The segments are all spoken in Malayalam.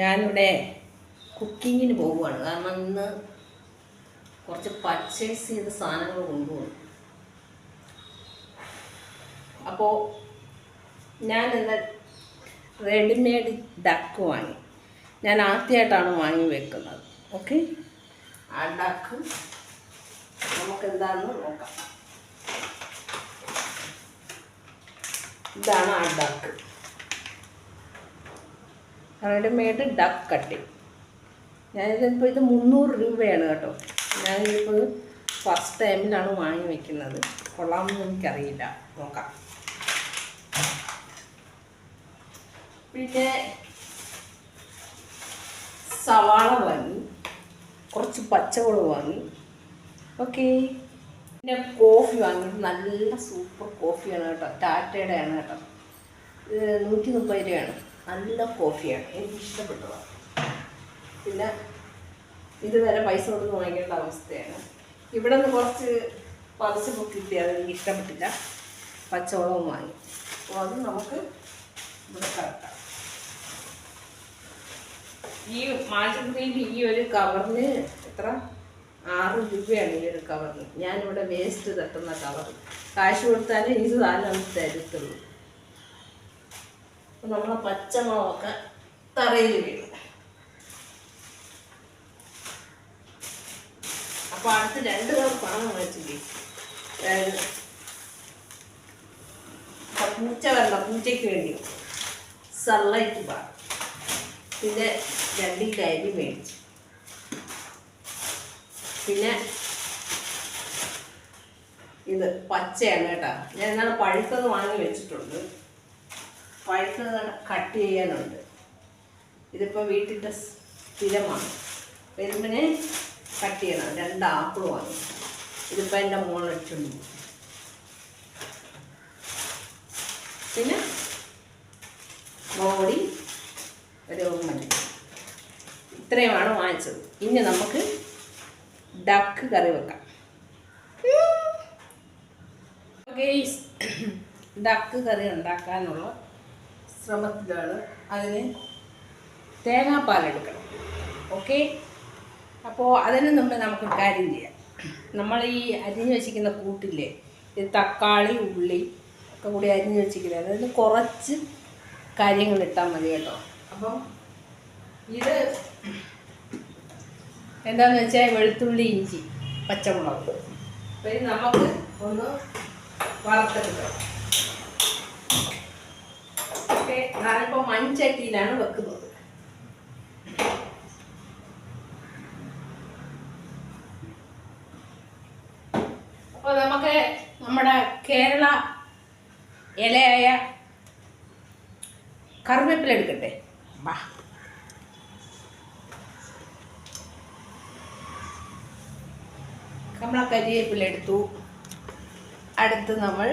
ഞാനിവിടെ കുക്കിങ്ങിന് പോവുകയാണ്. കാരണം ഇന്ന് കുറച്ച് പർച്ചേസ് ചെയ്ത സാധനങ്ങൾ കൊണ്ടുപോകും. അപ്പോൾ ഞാൻ ഇന്ന് റെഡിമെയ്ഡ് ഡക്ക് വാങ്ങി. ഞാൻ ആദ്യമായിട്ടാണ് വാങ്ങി വെക്കുന്നത്. ഓക്കെ ആ ഡക്ക് നമുക്ക് എന്താണെന്ന് നോക്കാം. ഇതാണ് ആ ഡക്ക് റെഡിമെയ്ഡ് ഡക്ക് കട്ടിങ് ഞാനിതിപ്പോൾ ഇത് മുന്നൂറ് രൂപയാണ് കേട്ടോ. ഞാനിപ്പോൾ ഫസ്റ്റ് ടൈമിലാണ് വാങ്ങി വെക്കുന്നത്. കൊള്ളാമെന്ന് എനിക്കറിയില്ല. നോക്കാം. പിന്നെ സവാള വാങ്ങി. കുറച്ച് പച്ചമുളക് വാങ്ങി. ഓക്കെ പിന്നെ കോഫി വാങ്ങി നല്ല സൂപ്പർ കോഫിയാണ് കേട്ടോ. ടാറ്റയുടെ ആണ് കേട്ടോ നൂറ്റി മുപ്പത് രൂപയാണ്. നല്ല കോഫിയാണ്. എനിക്ക് ഇഷ്ടപ്പെട്ടതാണ് പിന്നെ ഇതുവരെ പൈസ കൊടുത്ത് വാങ്ങിക്കേണ്ട അവസ്ഥയാണ്. ഇവിടെ നിന്ന് കുറച്ച് പറിച്ച് പൊക്കിട്ടി അത് എനിക്ക് ഇഷ്ടപ്പെട്ടില്ല. പച്ചവളവും വാങ്ങി. അപ്പോൾ അത് നമുക്ക് ഇവിടെ കറക്കാം. ഈ മാറ്റത്തിന്റെ ഈ ഒരു കവറിന് എത്ര? ആറ് രൂപയാണ് ഈ ഒരു കവറിന്. ഞാനിവിടെ വേസ്റ്റ് തട്ടുന്ന കവർ കാശ് കൊടുത്താലേ ഇത് സാധനം നമുക്ക് തരത്തുള്ളൂ. അപ്പോൾ നമ്മളെ പച്ചമുളകൊക്കെ തറയിൽ വീഴും. അപ്പോൾ അടുത്ത് രണ്ട് കളർ പണം അതായത് പൂച്ച വരണം പൂച്ചയ്ക്ക് വേണ്ടി സൺലൈറ്റ് ബാർ പിന്നെ രണ്ട് കരി മേടിച്ചു. പിന്നെ ഇത് പച്ചയാണ് കേട്ടോ. ഞാൻ എന്നാൽ പഴുത്തത് വാങ്ങി വെച്ചിട്ടുണ്ട്. പഴുത്തത് കട്ട് ചെയ്യാനുണ്ട്. ഇതിപ്പോൾ വീട്ടിന്റെ സ്ഥിരമാണ്. വരുമ്പിന് കട്ട് ചെയ്യണം. രണ്ട് ആപ്പിൾ വാങ്ങി ഇതിപ്പോൾ എന്റെ മോളടിച്ചുണ്ട് പിന്നെ മോടി ഒരു മല്ലി ഇത്രയുമാണ് വാങ്ങിച്ചത്. ഇനി നമുക്ക് ഡക്ക് കറി വെക്കാം. ഡക്ക് കറി ഉണ്ടാക്കാനുള്ള ശ്രമത്തിലാണ് അതിന് തേങ്ങാപ്പാലെടുക്കണം ഓക്കെ അപ്പോൾ അതിന് മുമ്പ് നമുക്ക് കാര്യം ചെയ്യാം. നമ്മൾ ഈ അരിഞ്ഞ് വെച്ചിരിക്കുന്ന കൂട്ടില്ലേ ഇത് തക്കാളി ഉള്ളി ഒക്കെ കൂടി അരിഞ്ഞ് വെച്ചിരിക്കുന്നത്. അതിന് കുറച്ച് കാര്യങ്ങൾ ഇട്ടാൽ മതി കേട്ടോ. അപ്പം ഇത് എന്താണെന്ന് വെച്ചാൽ വെളുത്തുള്ളി ഇഞ്ചി പച്ചമുളക്. അപ്പം ഇത് നമുക്ക് ഒന്ന് വറുത്തെടുക്കണം ഓക്കെ ഞാനിപ്പോൾ മൺചട്ടിയിലാണ് വെക്കുന്നത്. അപ്പോൾ നമുക്ക് നമ്മുടെ കേരള ഇലയായ കറിവേപ്പില എടുക്കട്ടെ. വാ. നമ്മളെ കരിവേപ്പില എടുത്തു. അടുത്ത് നമ്മൾ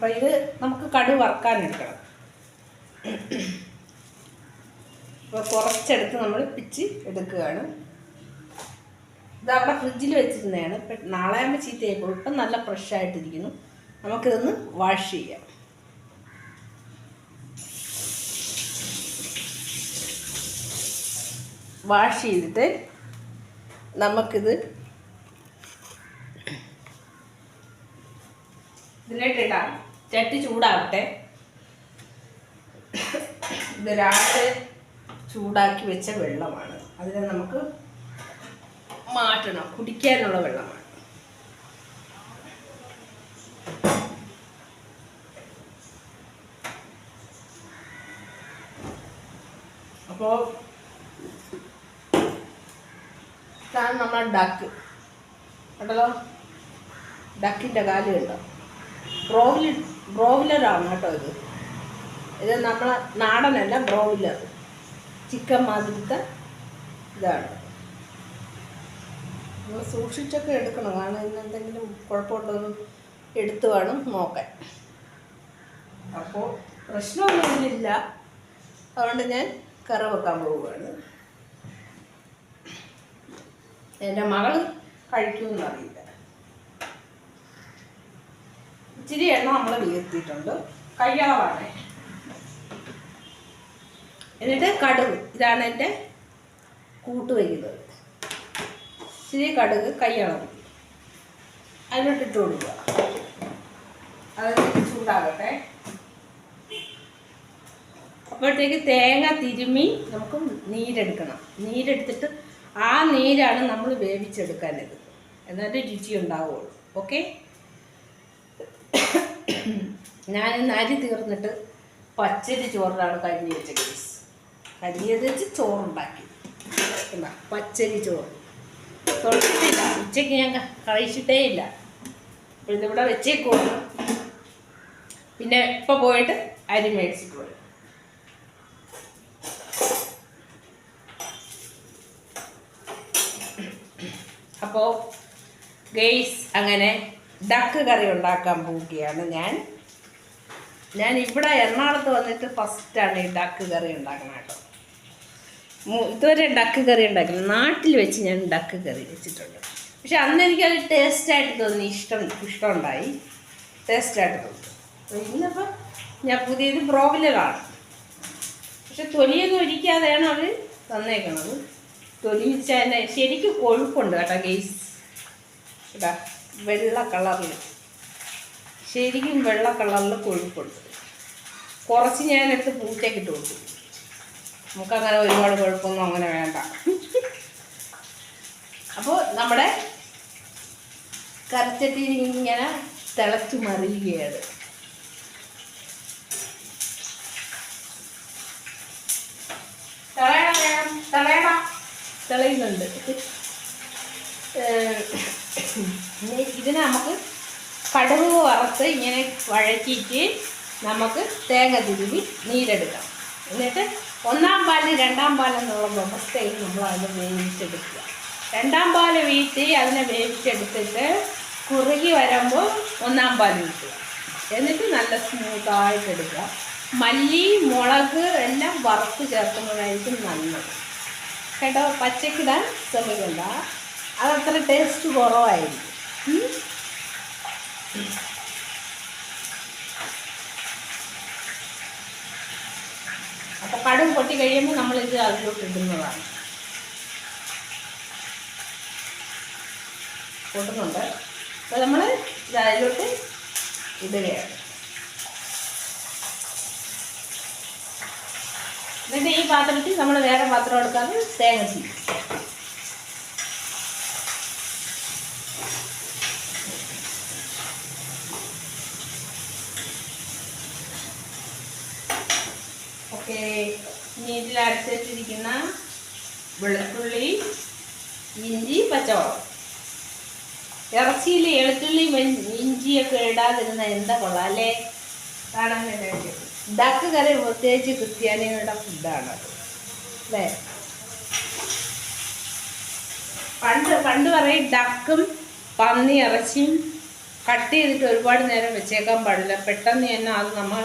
അപ്പോൾ ഇത് നമുക്ക് കടു വറക്കാനെടുക്കണം അപ്പോൾ കുറച്ചെടുത്ത് നമ്മൾ പിച്ച് എടുക്കുകയാണ്. ഇത് അവിടെ ഫ്രിഡ്ജിൽ വെച്ചിരുന്നതാണ്. ഇപ്പം നാളെ ആകുമ്പോൾ ചീത്തയായിപ്പോൾ ഇപ്പം നല്ല ഫ്രഷ് ആയിട്ടിരിക്കുന്നു. നമുക്കിതൊന്ന് വാഷ് ചെയ്യാം. വാഷ് ചെയ്തിട്ട് നമുക്കിത് ഇതിലേട്ടിടാം ചട്ടി ചൂടാവട്ടെ. ഇത് രാവിലെ ചൂടാക്കി വെച്ച വെള്ളമാണ്. അതിനെ നമുക്ക് മാറ്റണം. കുടിക്കാനുള്ള വെള്ളമാണ്. അപ്പോൾ ഇതാണ് നമ്മുടെ ഡക്ക് കണ്ടല്ലോ? ഡക്കിന്റെ കാൽ കണ്ടോ ബ്രോവിലറാണ് കേട്ടോ ഇത്. ഇത് നമ്മളെ നാടനല്ല ബ്രോയിലർ. ചിക്കൻ മാതിരത്തെ ഇതാണ്. നമ്മൾ സൂക്ഷിച്ചൊക്കെ എടുക്കണം. കാരണം ഇന്ന് എന്തെങ്കിലും കുഴപ്പമുണ്ടോ എടുത്തു വേണം നോക്കാൻ. അപ്പോൾ പ്രശ്നമൊന്നും അതുകൊണ്ട് ഞാൻ കറ വെക്കാൻ പോവുകയാണ്. എന്റെ മകൾ കഴിക്കുമെന്ന് ഇച്ചിരി എണ്ണ നമ്മൾ വീർത്തിയിട്ടുണ്ട്. കയ്യളവാണ്. എന്നിട്ട് കടുക് ഇതാണ് എന്റെ കൂട്ട് വയ്ക്കുന്നത്. ഇച്ചിരി കടുക് കയ്യളവ്. അതിലോട്ടിട്ട് കൊടുക്കുക. അതിലേക്ക് ചൂടാകട്ടെ. അപ്പോഴത്തേക്ക് തേങ്ങ തിരുമ്മി നമുക്ക് നീരെടുക്കണം. നീരെടുത്തിട്ട് ആ നീരാണ് നമ്മൾ വേവിച്ചെടുക്കാനത്. എന്നാലേ രുചി ഉണ്ടാവുകയുള്ളൂ ഓക്കെ? ഞാൻ അരി തീർന്നിട്ട് പച്ചരി ചോറിലാണ് കഞ്ഞി വെച്ച കേസ് കഞ്ഞി വെച്ച് ചോറുണ്ടാക്കി. പച്ചരി ചോറ്. തൊട്ടിട്ടില്ല ഉച്ചയ്ക്ക് ഞാൻ കഴിച്ചിട്ടേ ഇല്ല. ഇതിവിടെ വെച്ചേക്കുള്ളൂ പിന്നെ ഇപ്പം പോയിട്ട് അരി മേടിച്ചിട്ട് വരും. അപ്പോൾ ഗെയ്സ് അങ്ങനെ ഡക്ക് കറി ഉണ്ടാക്കാൻ പോവുകയാണ് ഞാൻ. ഞാൻ ഇവിടെ എറണാകുളത്ത് വന്നിട്ട് ഫസ്റ്റാണ് ഈ ഡക്ക് കറി ഉണ്ടാക്കുന്നത് കേട്ടോ. ഇതുവരെ ഡക്ക് കറി ഉണ്ടാക്കില്ല നാട്ടിൽ വെച്ച് ഞാൻ ഡക്ക് കറി വെച്ചിട്ടുണ്ട്. പക്ഷെ അന്ന് എനിക്കത് ടേസ്റ്റായിട്ട് തോന്നി. ഇഷ്ടം ഇഷ്ടമുണ്ടായി. ടേസ്റ്റായിട്ട് തോന്നി. ഇന്നിപ്പോൾ ഞാൻ പുതിയത് ബ്രോയിലറാണ് പക്ഷെ തൊലിയൊന്നും ഒരിക്കാതെയാണ് അവർ തന്നേക്കണത്. തൊലി വെച്ചാൽ ശരിക്കും കൊഴുപ്പുണ്ട് കേട്ടോ ഗെയ്സ് കേട്ടാ വെള്ള കളറിൽ ശരിക്കും വെള്ള കളറിൽ കൊഴുപ്പുണ്ട്. കുറച്ച് ഞാനെടുത്ത് പൂച്ചയ്ക്ക് ഇട്ട് കൊടുത്തു. നമുക്കങ്ങനെ ഒരുപാട് കുഴപ്പമൊന്നും അങ്ങനെ വേണ്ട. അപ്പോൾ നമ്മുടെ കറിച്ചട്ടി ഇങ്ങനെ തിളച്ചു മറിയുകയാണ്. തിളയണം തിളയണം. തിളയുന്നുണ്ട്. ഇതിന് നമുക്ക് കടുക് വറുത്ത് ഇങ്ങനെ വഴറ്റിയിട്ട് നമുക്ക് തേങ്ങ തിരുവി നീരെടുക്കാം. എന്നിട്ട് ഒന്നാം പാൽ രണ്ടാം പാലെന്നുള്ള വ്യവസ്ഥയിൽ നമ്മൾ അത് വേവിച്ചെടുക്കുക. രണ്ടാം പാൽ വീട്ടി അതിനെ വേവിച്ചെടുത്തിട്ട് കുറുകി വരുമ്പോൾ ഒന്നാം പാൽ വീട്ടുക. എന്നിട്ട് നല്ല സ്മൂത്തായിട്ട് എടുക്കുക. മല്ലി മുളക് എല്ലാം വറുത്ത് ചേർക്കുന്നതായിരിക്കും നല്ലത്. കേട്ടോ? പച്ചക്കിടാൻ ശ്രമിക്കണ്ട. അതത്ര ടേസ്റ്റ് കുറവായിരിക്കും. അപ്പൊ കടുക് പൊട്ടി കഴിയുമ്പോൾ നമ്മൾ ഇത് അതിലോട്ട് ഇടുന്നതാണ്. കൂട്ടുന്നുണ്ട്. അപ്പോൾ നമ്മൾ ഇത് അതിലോട്ട് ഇടുകയാണ്. എന്നിട്ട് ഈ പാത്രത്തിൽ നമ്മൾ വേറെ പാത്രം എടുക്കാതെ തേങ്ങ ചെയ്യും ഓക്കെ ഇനി ഇതിൽ അരച്ച് വെച്ചിരിക്കുന്ന വെളുത്തുള്ളി ഇഞ്ചി പച്ചമുളക്. ഇറച്ചിയിൽ എളുത്തുള്ളി ഇഞ്ചിയൊക്കെ ഇടാതിരുന്ന എന്താ കൊള്ളാം അല്ലേ? കാണാൻ വേണ്ടി ഡക്ക് കറി പ്രത്യേകിച്ച് ക്രിസ്ത്യാനികളുടെ ഫുഡാണ് അല്ലേ? പണ്ട് പണ്ട് പറയും ഡക്കും പന്നി ഇറച്ചിയും കട്ട് ചെയ്തിട്ട് ഒരുപാട് നേരം വെച്ചേക്കാൻ പാടില്ല. പെട്ടെന്ന് തന്നെ അത് നമ്മൾ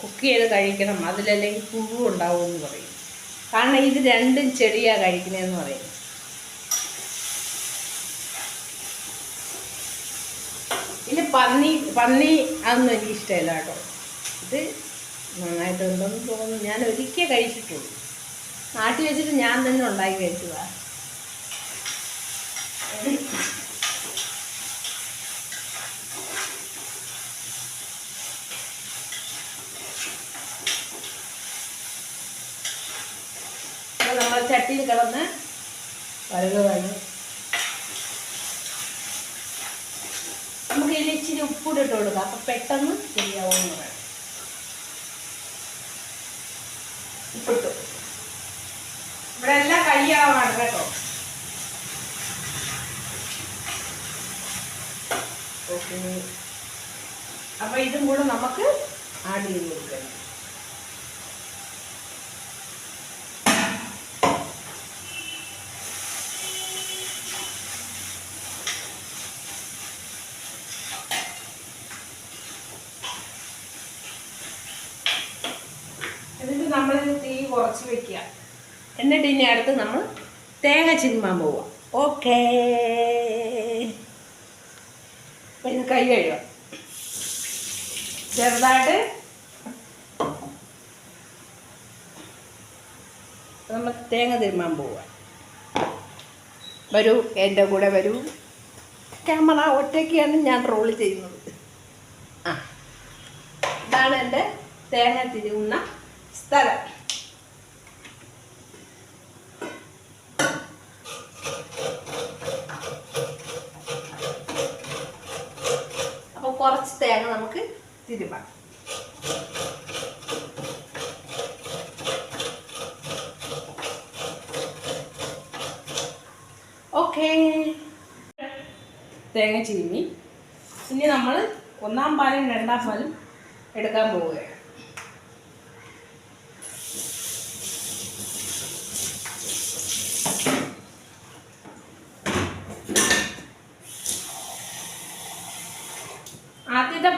കുക്ക് ചെയ്ത് കഴിക്കണം. അതിലല്ലെങ്കിൽ പുഴു ഉണ്ടാവുമെന്ന് പറയും. കാരണം ഇത് രണ്ടും ചെടിയാണ് കഴിക്കുന്നതെന്ന് പറയും. ഇത് പന്നി പന്നി അതൊന്നും എനിക്ക് ഇഷ്ടമില്ല കേട്ടോ. ഇത് നന്നായിട്ടുണ്ടെന്ന് തോന്നുന്നു. ഞാൻ ഒരിക്കൽ കഴിച്ചിട്ടുള്ളൂ. നാട്ടിൽ വെച്ചിട്ട് ഞാൻ തന്നെ ഉണ്ടാക്കി കഴിച്ചതാ അപ്പോൾ നമ്മൾ ചട്ടിയിൽ കിടന്ന് നമുക്ക് ഇതിൽ ഇച്ചിരി ഉപ്പ് ഇട്ട് കൊടുക്കാം. അപ്പം പെട്ടെന്ന് ശരിയാവുമെന്ന് പറയാം. ഉപ്പിട്ടു. ഇവിടെ എല്ലാം കയ്യാവാണ് കേട്ടോ. ഓക്കെ. അപ്പം ഇതും കൂടെ നമുക്ക് ആഡ് ചെയ്ത് കൊടുക്കണം ആയിട്ട് നമ്മൾ തേങ്ങ ചിന്മാൻ പോവുക ഓക്കേ. ഇത് കൈ കഴുകാം. ചെറുതായിട്ട് നമ്മൾ തേങ്ങ തിരുമാൻ പോവുക വരൂ എന്റെ കൂടെ വരൂ. ക്യാമറ ഒറ്റയ്ക്കാണ് ഞാൻ റോൾ ചെയ്യുന്നത്. ആ ഇതാണ് എന്റെ തേങ്ങ തിരുവുന്ന സ്ഥലം. കുറച്ച് തേങ്ങ നമുക്ക് തിരുമാം ഓക്കേ. തേങ്ങ ചീനി ഇനി നമ്മൾ ഒന്നാം പാലും രണ്ടാം പാലും എടുക്കാൻ പോവുകയാണ്.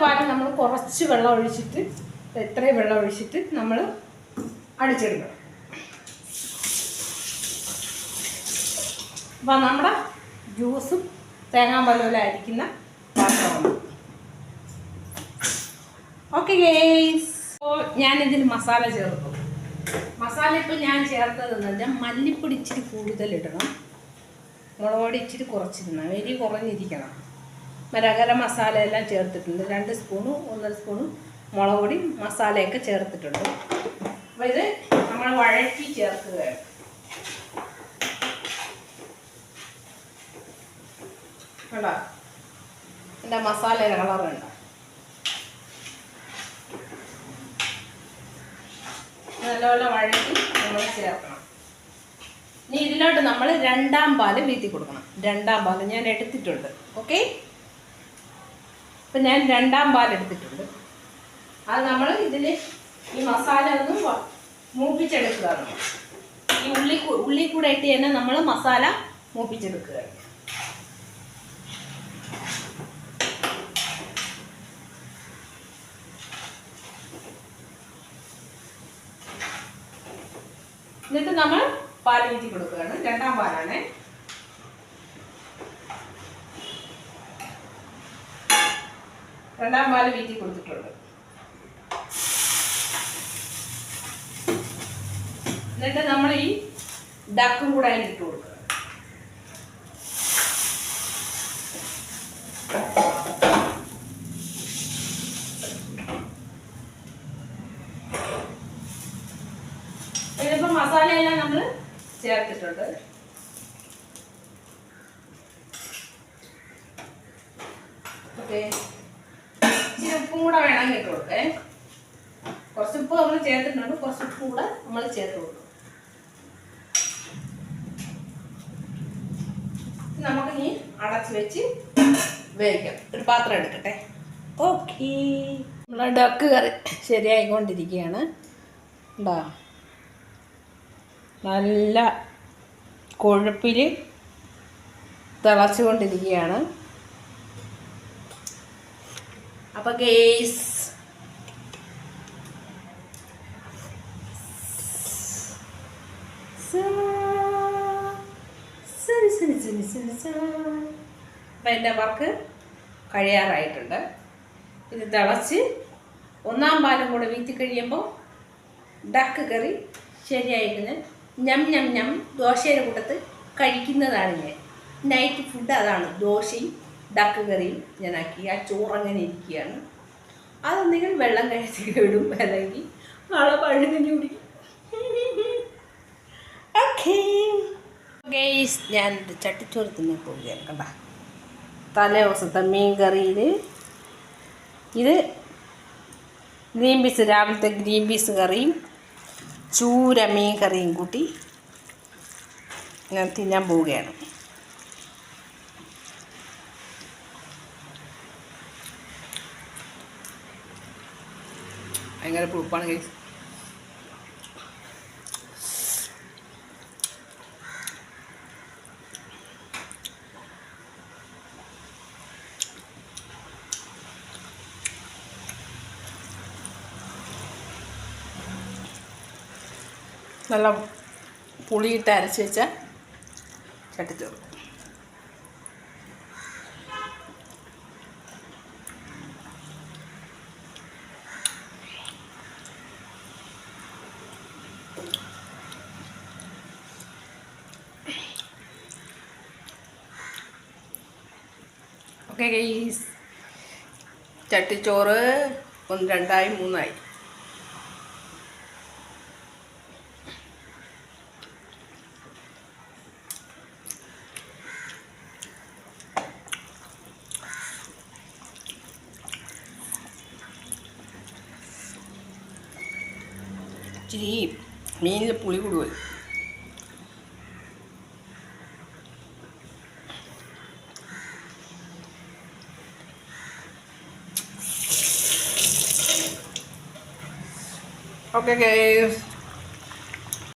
പാൽ നമ്മൾ കുറച്ച് വെള്ളം ഒഴിച്ചിട്ട് എത്രയും വെള്ളം ഒഴിച്ചിട്ട് നമ്മൾ അടിച്ചെടുക്കണം. അപ്പം നമ്മുടെ ജ്യൂസും തേങ്ങാമ്പലോല അരിക്കുന്ന പാത്രമാണ്. ഓക്കെ ഗേസ് അപ്പോൾ ഞാനിതിൽ മസാല ചേർക്കും മസാല ഇപ്പം ഞാൻ ചേർത്തതെന്ന് വെച്ചാൽ മല്ലിപ്പൊടി ഇച്ചിരി കൂടുതൽ ഇടണം മുളക് പൊടി ഇച്ചിരി കുറച്ചിടണം. എരി കുറഞ്ഞിരിക്കണം. മരകര മസാല എല്ലാം ചേർത്തിട്ടുണ്ട്. രണ്ട് സ്പൂണും ഒന്നര സ്പൂണും മുളക് പൊടി മസാലയൊക്കെ ചേർത്തിട്ടുണ്ട്. അപ്പോൾ ഇത് നമ്മൾ വഴറ്റി ചേർക്കുകയാണ്. കണ്ടോ? എന്റെ മസാല കളർ കണ്ടോ നല്ലപോലെ വഴറ്റി നമ്മൾ ചേർക്കണം. ഇനി ഇതിലോട്ട് നമ്മൾ രണ്ടാം പാൽ വീത്തി കൊടുക്കണം രണ്ടാം പാൽ ഞാൻ എടുത്തിട്ടുണ്ട്. ഓക്കെ? ഇപ്പം ഞാൻ രണ്ടാം പാൽ എടുത്തിട്ടുണ്ട്. അത് നമ്മൾ ഇതിൽ ഈ മസാല ഒന്ന് മൂപ്പിച്ചെടുക്കുക ഈ ഉള്ളി ഉള്ളി കൂടെ ഇട്ട് തന്നെ നമ്മൾ മസാല മൂപ്പിച്ചെടുക്കുക എന്നിട്ട് നമ്മൾ വീത്തി കൊടുക്കുകയാണ്. രണ്ടാം പാലാണ്. രണ്ടാം പാൽ വീറ്റി കൊടുത്തിട്ടുണ്ട്. എന്നിട്ട് നമ്മൾ ഈ ഡക്കും കൂടെ അതിൽ ഇട്ട് കൊടുക്കുക. ഇതിപ്പോൾ മസാലയെല്ലാം നമ്മൾ ചേർത്തിട്ടുണ്ട്. ഓക്കെ. ഇച്ചിരി ഉപ്പും കൂടെ വേണമെങ്കിൽ ഇട്ട് കൊടുക്കേ കുറച്ച് ഉപ്പ് നമ്മൾ ചേർത്തിട്ടുണ്ട്. കുറച്ച് ഉപ്പ് കൂടെ നമ്മൾ ചേർത്ത് കൊടുക്കും. നമുക്ക് ഇനി അടച്ച് വെച്ച് വേവിക്കാം. ഒരു പാത്രം എടുക്കട്ടെ. ഓക്കെ. നമ്മളെ ഡക്ക് കറി ശരിയായിക്കൊണ്ടിരിക്കുകയാണ്. ഉണ്ടോ നല്ല കൊഴുപ്പിൽ തിളച്ചുകൊണ്ടിരിക്കുകയാണ്. അപ്പൊ ഗേസ് അപ്പം എന്റെ വർക്ക് കഴിയാറായിട്ടുണ്ട്. ഇത് തിളച്ച് ഒന്നാം പാലും കൂടെ വീത്തി കഴിയുമ്പോൾ ഡക്ക് കറി ശരിയായിരിക്കുന്നു ഞം ഞം ഞം ദോശയുടെ കൂട്ടത്ത് കഴിക്കുന്നതാണ് ഞാൻ. നൈറ്റ് ഫുഡ് അതാണ് ദോശയും ഡക്ക് കറിയും ഞാനാക്കി. ആ ചോറങ്ങനെ ഇരിക്കുകയാണ്. അതൊന്നെങ്കിൽ വെള്ളം കഴിച്ച് കേടും അല്ലെങ്കിൽ നാളെ പഴുകഞ്ഞു കുടിക്കും. ഓക്കേ. ഗേസ് ഞാൻ ചട്ടിച്ചോറ് തിന്നാൻ പോവുകയാണ്. കണ്ട. തലേ ദിവസത്തെ മീൻ കറിയിൽ ഇത് ഗ്രീൻ പീസ് രാവിലത്തെ ഗ്രീൻ പീസ് കറിയും ചൂര മീൻ കറിയും കൂട്ടി ഞാൻ തിന്നാൻ പോവുകയാണ്. ഭയങ്കര പ്രൂപ്പാണ് ഗൈസ് നല്ല പുളിയിട്ട് അരച്ച് വെച്ച ചട്ടിച്ചോറ്. ഓക്കെ ഗൈസ് ചട്ടിച്ചോറ് ഒന്ന് രണ്ടായി മൂന്നായി. ഇച്ചിരി മീനിൽ പുളി കൂടുപോയി ഓക്കെ ഗൈസ്